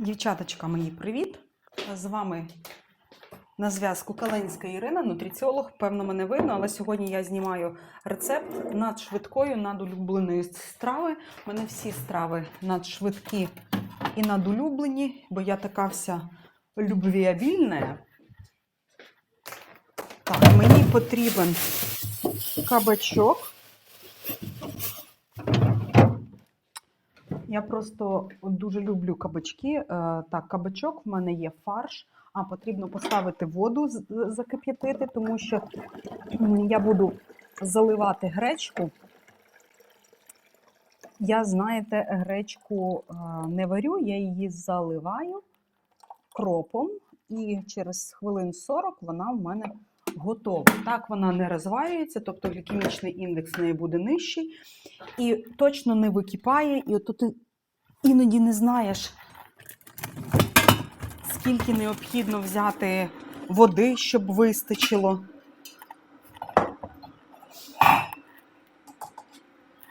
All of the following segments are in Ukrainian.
Дівчаточка, мої привіт! З вами на зв'язку Каленська Ірина, нутриціолог. Певно, мене видно, але сьогодні я знімаю рецепт надшвидкої, надулюбленої страви. У мене всі страви надшвидкі і надулюблені, бо я така вся любвіабільна. Так, мені потрібен кабачок. Я просто дуже люблю кабачки. Е, Так, кабачок в мене є фарш, а потрібно поставити воду закип'ятити, тому що я буду заливати гречку. Я, знаєте, гречку е, не варю, я її заливаю кропом, і через хвилин 40 вона в мене готова. Так вона не розварюється, тобто глікемічний індекс в неї буде нижчий і точно не википає. І от ти іноді не знаєш, скільки необхідно взяти води, щоб вистачило.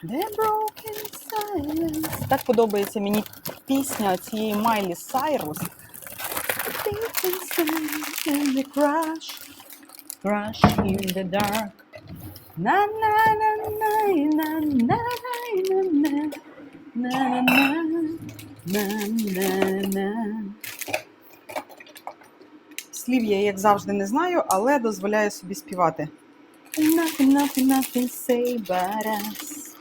The broken silence. Так подобається мені пісня цієї Майлі Сайрус. And the crush, crush in the dark. На на на на на на на на на на на на Слів я, як завжди, не знаю, але дозволяю собі співати. Nothing, nothing, nothing say but us.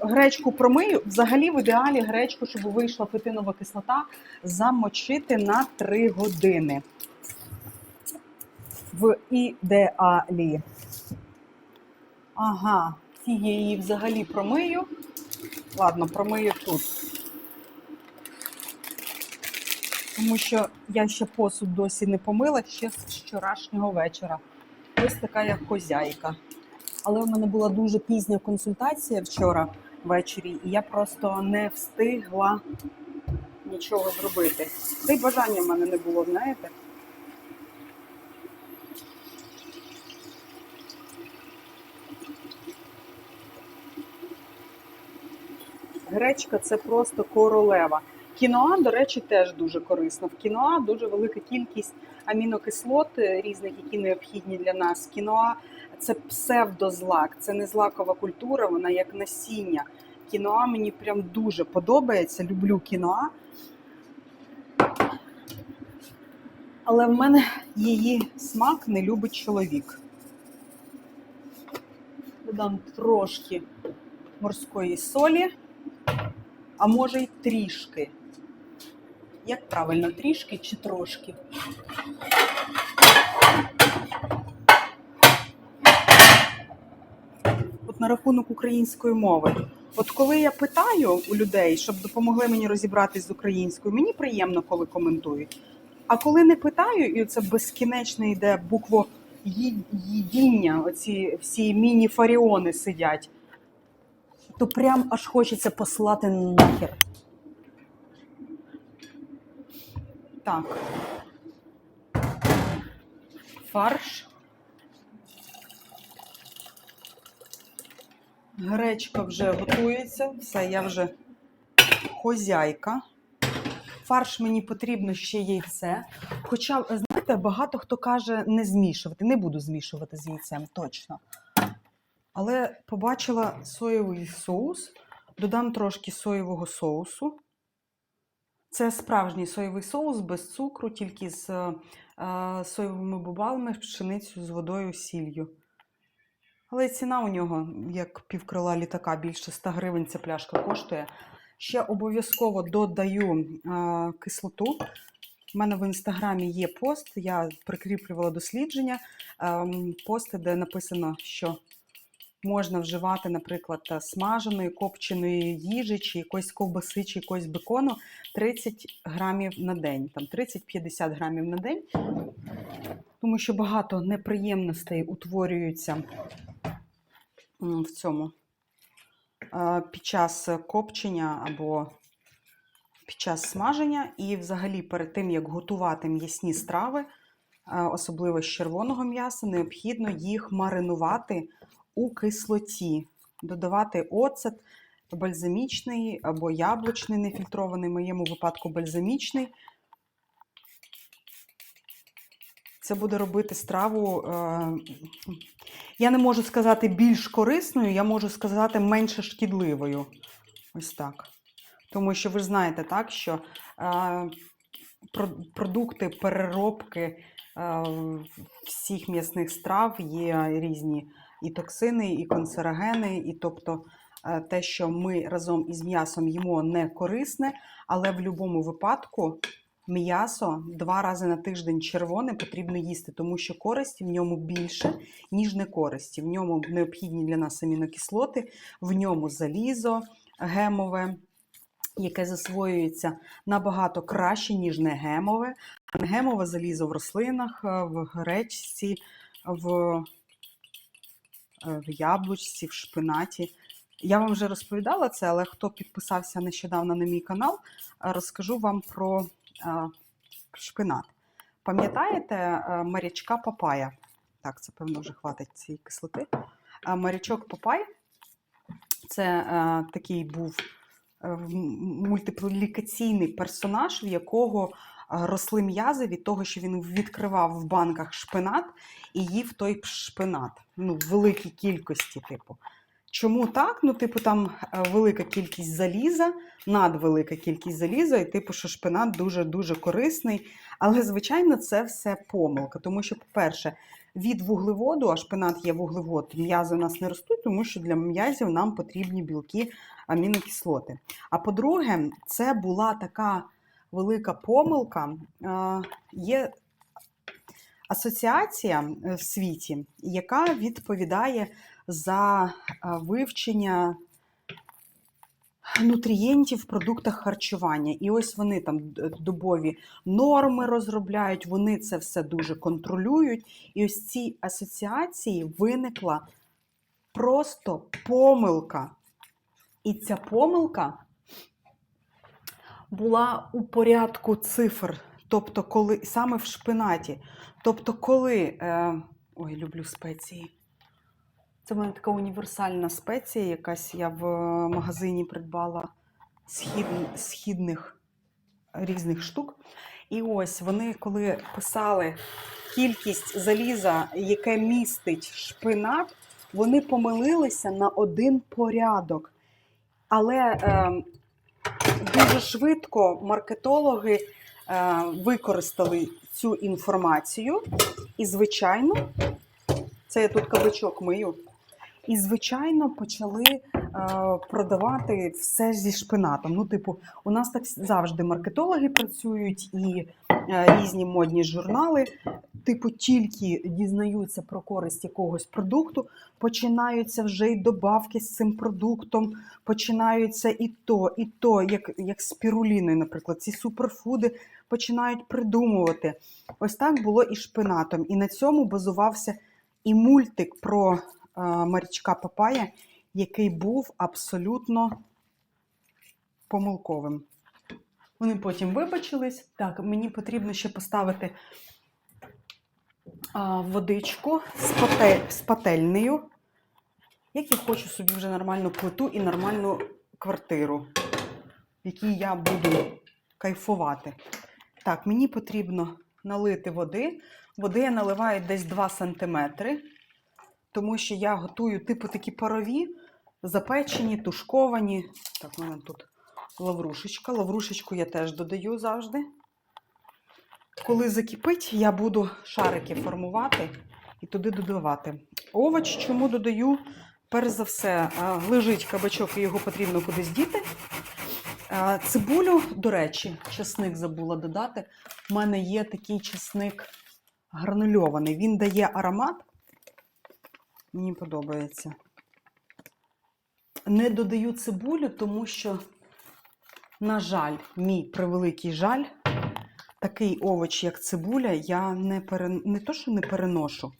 Гречку промию. Взагалі, в ідеалі гречку, щоб вийшла фетинова кислота, замочити на 3 години. В ідеалі. Ага, ці я її взагалі промию. Ладно, промию тут. Тому що я ще посуд досі не помила ще з вчорашнього вечора. Ось така я хозяйка. Але в мене була дуже пізня консультація вчора ввечері, і я просто не встигла нічого зробити. Та й бажання в мене не було, знаєте. Гречка це просто королева. Кіноа, до речі, теж дуже корисна. В кіноа дуже велика кількість амінокислот е, різних, які необхідні для нас. Кіноа це псевдозлак, це не злакова культура, вона як насіння. Кіноа мені прям дуже подобається. Люблю кіноа. Але в мене її смак не любить чоловік. Додам трошки морської солі, а може й трішки. Як правильно, трішки чи трошки? От на рахунок української мови. От коли я питаю у людей, щоб допомогли мені розібратись з українською, мені приємно, коли коментують. А коли не питаю, і це безкінечно йде букво їдіння, оці всі міні-фаріони сидять, то прям аж хочеться послати нахер. Так. Фарш. Гречка вже готується. Все, я вже хозяйка. Фарш мені потрібно ще яйце. Хоча, знаєте, багато хто каже не змішувати. Не буду змішувати з яйцем, точно. Але побачила соєвий соус, додам трошки соєвого соусу. Це справжній соєвий соус без цукру, тільки з е, соєвими бубалами, пшеницею з водою, сіллю. Але ціна у нього, як півкрила літака, більше 100 гривень ця пляшка коштує. Ще обов'язково додаю е, кислоту. У мене в інстаграмі є пост, я прикріплювала дослідження, ем, пости, де написано, що можна вживати, наприклад, смаженої, копченої їжі, чи якоїсь ковбаси, чи якогось бекону 30 грамів на день, там 30-50 грамів на день, тому що багато неприємностей утворюються в цьому е, під час копчення або під час смаження, і взагалі перед тим, як готувати м'ясні страви, е, особливо з червоного м'яса, необхідно їх маринувати у кислоті, додавати оцет, бальзамічний або яблучний нефільтрований, в моєму випадку бальзамічний. Це буде робити страву, е, я не можу сказати більш корисною, я можу сказати менше шкідливою. Ось так. Тому що ви знаєте, так, що е, продукти переробки е, всіх м'ясних страв є різні і токсини, і канцерогени, і тобто е, те, що ми разом із м'ясом їмо, не корисне, але в будь-якому випадку м'ясо два рази на тиждень червоне потрібно їсти, тому що користі в ньому більше, ніж не користі. В ньому необхідні для нас амінокислоти, в ньому залізо гемове, яке засвоюється набагато краще, ніж не гемове. Гемове залізо в рослинах, е, в гречці, в, в яблучці, в шпинаті. Я вам вже розповідала це, але хто підписався нещодавно на мій канал, е, розкажу вам про е, шпинат. Пам'ятаєте е, морячка Папая? Так, це певно вже хватить цієї кислоти. Е, Морячок Папай це е, такий був е, мультиплікаційний персонаж, в якого е, росли м'язи від того, що він відкривав в банках шпинат і їв той шпинат. Ну, в великій кількості, типу. Чому так? Ну, типу, там е, велика кількість заліза, надвелика кількість заліза, і типу, що шпинат дуже-дуже корисний. Але, звичайно, це все помилка. Тому що, по-перше, від вуглеводу, а шпинат є вуглевод, м'язи у нас не ростуть, тому що для м'язів нам потрібні білки, амінокислоти. А по-друге, це була така велика помилка. Е, Є асоціація е, в світі, яка відповідає за е, вивчення нутрієнтів в продуктах харчування. І ось вони там добові норми розробляють, вони це все дуже контролюють. І ось цій асоціації виникла просто помилка. І ця помилка була у порядку цифр, тобто, коли саме в шпинаті. Тобто, коли. Е, ой, люблю спеції. Це в мене така універсальна спеція, якась я в магазині придбала схід, східних різних штук. І ось вони, коли писали кількість заліза, яке містить шпинат, вони помилилися на один порядок. Але е, дуже швидко маркетологи е, використали цю інформацію. І, звичайно, це я тут кабачок мию. І, звичайно, почали е, продавати все зі шпинатом. Ну, типу, у нас так завжди маркетологи працюють і е, різні модні журнали. Типу, тільки дізнаються про користь якогось продукту, починаються вже й добавки з цим продуктом, починаються і то, і то, як, як з піруліною, наприклад, ці суперфуди починають придумувати. Ось так було і шпинатом. І на цьому базувався і мультик про е, морячка Папая, який був абсолютно помилковим. Вони потім вибачились. Так, мені потрібно ще поставити водичку з, патель, з пательнею, як я хочу собі вже нормальну плиту і нормальну квартиру, в якій я буду кайфувати. Так, мені потрібно налити води. Води я наливаю десь 2 см, тому що я готую типу такі парові, запечені, тушковані. Так, у мене тут лаврушечка. Лаврушечку я теж додаю завжди. Коли закипить, я буду шарики формувати і туди додавати. Овоч, чому додаю? Перш за все, лежить кабачок, і його потрібно кудись діти. Цибулю, до речі, чесник забула додати. У мене є такий чесник гранульований. Він дає аромат. Мені подобається. Не додаю цибулю, тому що, на жаль, мій превеликий жаль, такий овоч, як цибуля, я не, пере... не то, що не переношу.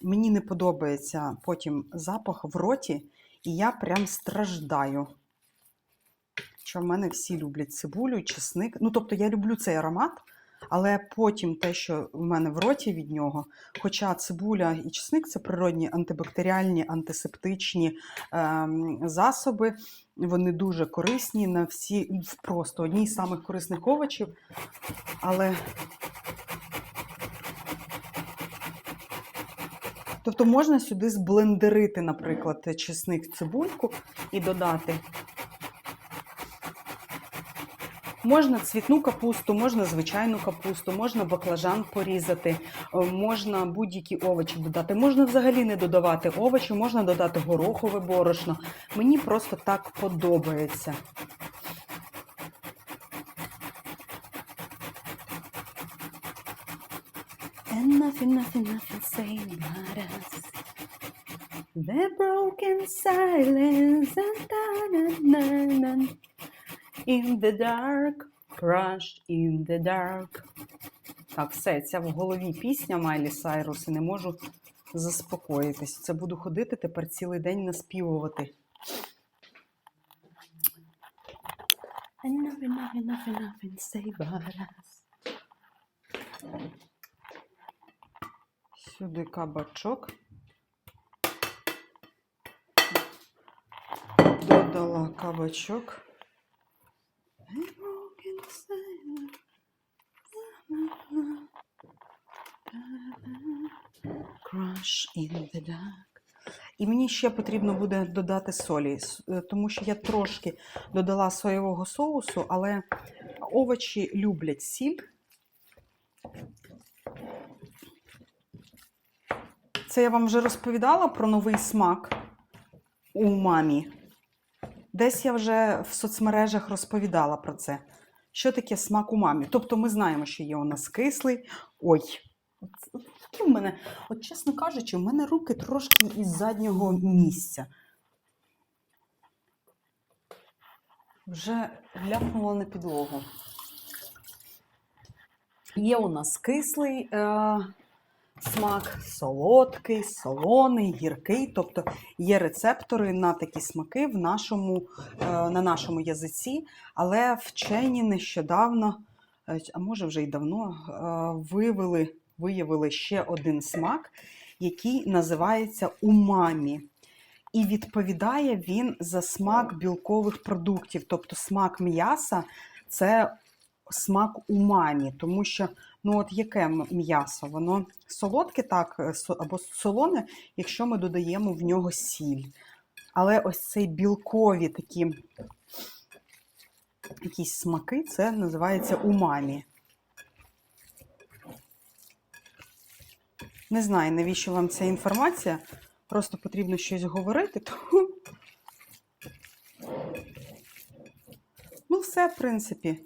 Мені не подобається потім запах в роті, і я прям страждаю. Що в мене всі люблять цибулю, чесник. Ну, тобто я люблю цей аромат, Але потім те, що в мене в роті від нього, хоча цибуля і чесник це природні антибактеріальні, антисептичні ем, засоби, вони дуже корисні на всі, просто одні з самих корисних овочів. Але Тобто можна сюди зблендерити, наприклад, чесник цибульку і додати. Можна цвітну капусту, можна звичайну капусту, можна баклажан порізати, е, можна будь-які овочі додати. Можна взагалі не додавати овочі, можна додати горохове борошно. Мені просто так подобається. And nothing, nothing, nothing saying about us. The broken silence and da-na-na-na. In the dark, crushed in the dark. Так, все, ця в голові пісня Майлі Сайрус і не можу заспокоїтись. Це буду ходити тепер цілий день наспівувати. Say about us. Сюди кабачок. Додала кабачок. Crush in the dark. І мені ще потрібно буде додати солі, е, тому що я трошки додала соєвого соусу, але овочі люблять сіль. Це я вам вже розповідала про новий смак у мамі. Десь я вже в соцмережах розповідала про це. Що таке смак у мамі? Тобто ми знаємо, що є у нас кислий. Ой, от в мене, от чесно кажучи, в мене руки трошки із заднього місця. Вже ляпнула на підлогу. Є у нас кислий е, смак, солодкий, солоний, гіркий. Тобто є рецептори на такі смаки в нашому, е, на нашому язиці, але вчені нещодавно, е, а може вже й давно, е, виявили, виявили ще один смак, який називається умамі. І відповідає він за смак білкових продуктів, тобто смак м'яса це смак умамі, тому що ну от яке м'ясо? Воно солодке так, е, або солоне, якщо ми додаємо в нього сіль. Але ось цей білкові такі якісь смаки, це називається умамі. Не знаю, навіщо вам ця інформація. Просто потрібно щось говорити. Ну, все, в принципі.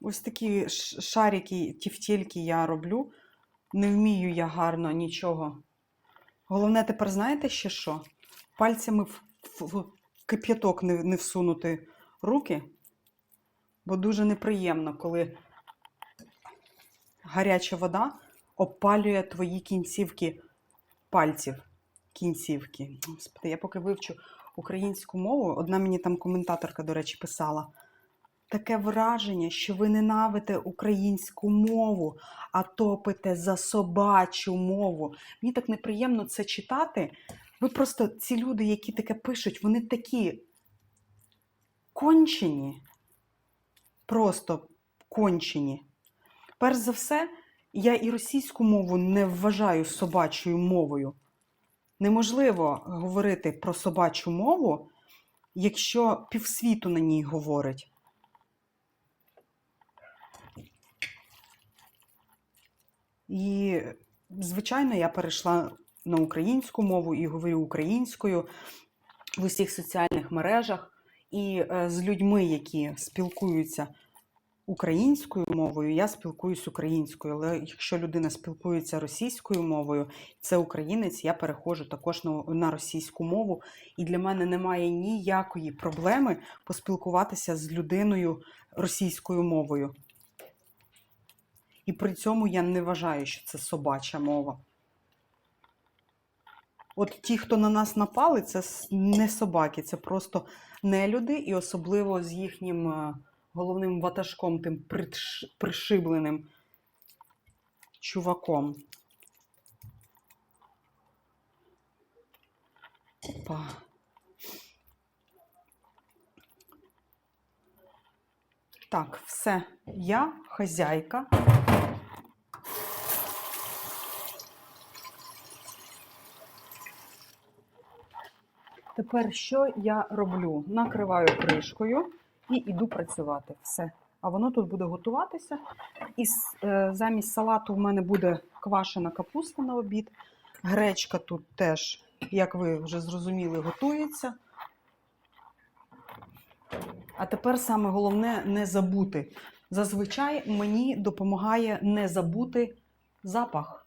Ось такі шарики, тівтєльки я роблю. Не вмію я гарно нічого. Головне, тепер знаєте ще що? Пальцями в, в, в кип'яток не, не всунути руки, бо дуже неприємно, коли гаряча вода опалює твої кінцівки пальців. Кінцівки. Господи, я поки вивчу українську мову, одна мені там коментаторка, до речі, писала. Таке враження, що ви ненавидите українську мову, а топите за собачу мову. Мені так неприємно це читати. Ви просто ці люди, які таке пишуть, вони такі кончені, просто кончені. Перш за все, я і російську мову не вважаю собачою мовою. Неможливо говорити про собачу мову, якщо півсвіту на ній говорить. І, звичайно, я перейшла на українську мову і говорю українською в усіх соціальних мережах. І е, з людьми, які спілкуються українською мовою, я спілкуюсь українською. Але якщо людина спілкується російською мовою, це українець, я переходжу також на, на російську мову. І для мене немає ніякої проблеми поспілкуватися з людиною російською мовою. І при цьому я не вважаю, що це собача мова. От ті, хто на нас напали, це не собаки, це просто нелюди, і особливо з їхнім е, головним ватажком, тим пришибленим чуваком. Опа. Так, все. Я хазяйка. Тепер що я роблю? Накриваю кришкою і йду працювати. Все. А воно тут буде готуватися. І е, замість салату в мене буде квашена капуста на обід. Гречка тут теж, як ви вже зрозуміли, готується. А тепер саме головне не забути. Зазвичай мені допомагає не забути запах.